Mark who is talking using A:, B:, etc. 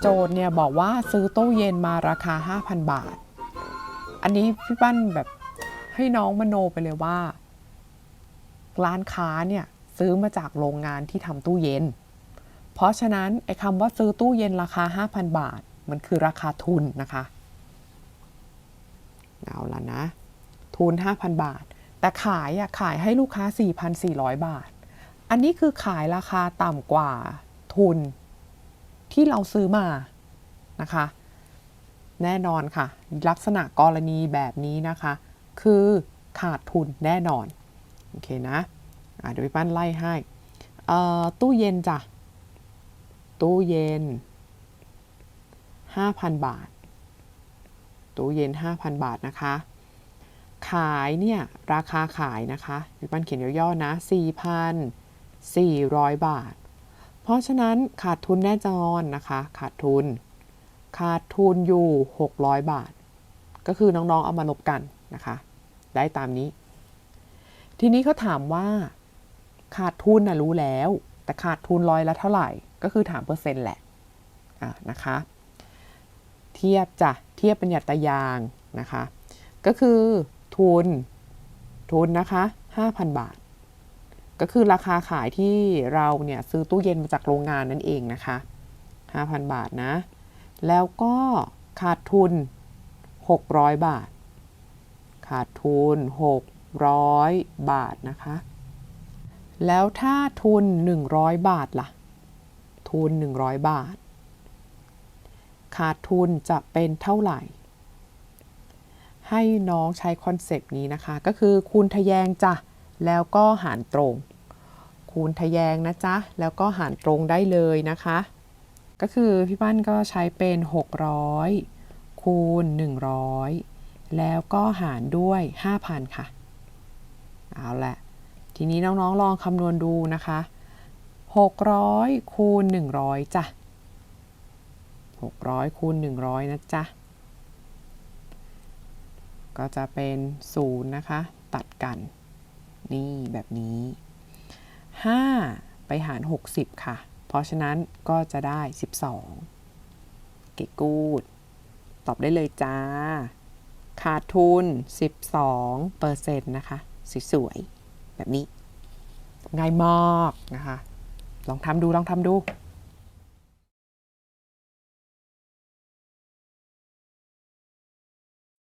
A: โจทย์เนี่ยบอกว่าซื้อตู้เย็นมาราคา 5,000 บาท อันนี้พี่ปั้นแบบให้น้องมโนไปเลยว่า ร้านค้าเนี่ยซื้อมาจากโรงงานที่ทำตู้เย็น เพราะฉะนั้นไอ้คำว่าซื้อตู้เย็นราคา 5,000 บาท มันคือราคาทุนนะคะเอาละนะ ทุน 5,000 บาท แต่ขายอะขายให้ลูกค้า 4,400 บาท อันนี้คือขายราคาต่ำกว่าทุน ที่เราซื้อมานะคะ แน่นอนค่ะ ลักษณะกรณีแบบนี้นะคะ คือขาดทุนแน่นอน โอเคนะะเดี๋ยวพี่ปั้นไล่ให้ตู้เย็นจ้ะ ตู้เย็น 5,000 บาท ตู้เย็น 5,000 บาทนะคะ ขายเนี่ย ราคาขายนะคะพี่ปั้นเขียนย่อๆนะ 4,400 บาท เพราะฉะนั้นขาดทุนแน่นอนนะคะ ขาดทุน ขาดทุนอยู่ 600 บาท ก็คือน้องๆเอามาลบกันนะคะ ได้ตามนี้ ทีนี้เขาถามว่า ขาดทุนนะรู้แล้ว แต่ขาดทุนร้อยละเท่าไหร่ ก็คือถามเปอร์เซ็นต์แหละะนะคะ เทียบจ้ะเทียบเป็นหยัดตยางนะคะ ก็คือทุนทุนนะคะ 5,000 บาท ก็คือราคาขายที่เราเนี่ยซื้อตู้เย็นมาจากโรงงานนั่นเองนะคะ 5,000 บาทนะ แล้วก็ขาดทุน 600 บาท ขาดทุน 600 บาทนะคะ แล้วถ้าทุน 100 บาทล่ะ ทุน 100 บาท ขาดทุนจะเป็นเท่าไหร่ ให้น้องใช้คอนเซปต์นี้นะคะ ก็คือคูณทะแยงจ้ะ แล้วก็หารตรง คูณทะแยงนะจ๊ะ แล้วก็หารตรงได้เลยนะคะ ก็คือพี่ปั้นก็ใช้เป็น 600 คูณ 100 แล้วก็หารด้วย 5,000 ค่ะ เอาละทีนี้น้องๆลองคำนวณดูนะคะ 600 คูณ 100จ้ะ600 คูณ 100 นะจ๊ะ ก็จะเป็น 0 นะคะ ตัดกัน นี่แบบนี้ 5 ไปหาร 60 ค่ะ เพราะฉะนั้นก็จะได้ 12 เกกูด ตอบได้เลยจ้า ขาดทุน 12เปอร์เซ็นต์นะคะ สวยๆ แบบนี้ ง่ายมากนะคะ ลองทำดู ลองทำดู